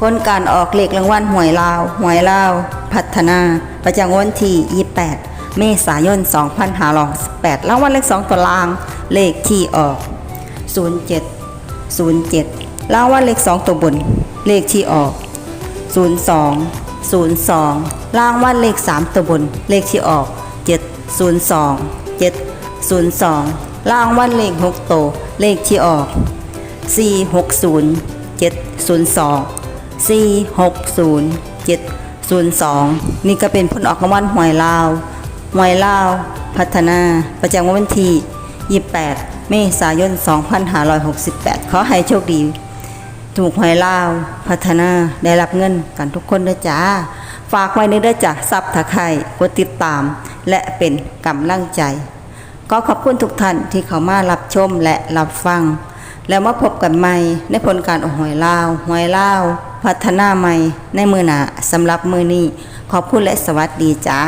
ผลการออกเลขรางวัลหวยลาว หวยลาว พัฒนา ประจำวันที่ 28 เมษายน 2568รางวัลเลข 2 ตัวล่าง เลขที่ออก 07 07รางวัลเลข 2 ตัวบน เลขที่ออก 02 02รางวัลเลข 3 ตัวบน เลขที่ออก 702 702รางวัลเลข 6 ตัว เลขที่ออก 460 702 460 702 นี่ก็เป็นผลออกรางวัลหวยลาวหวยลาว พัฒนา ประจำวันที่ 28 เมษายน 2568 ขอให้โชคดี ถูกหวยลาว พัฒนาได้รับเงินกันทุกคนด้วยจ้า ฝากไว้ในด้อจ้ะซับตะไคร่กดติดตาม และเป็นกำลังใจก็ขอบคุณทุกท่านที่เข้ามารับชมและรับฟัง แล้วมาพบกันใหม่ในผลการออกหวยลาวหวยลาว พัฒนาใหม่ในมือหนาสำหรับมือนี้ ขอบคุณและสวัสดีจ้า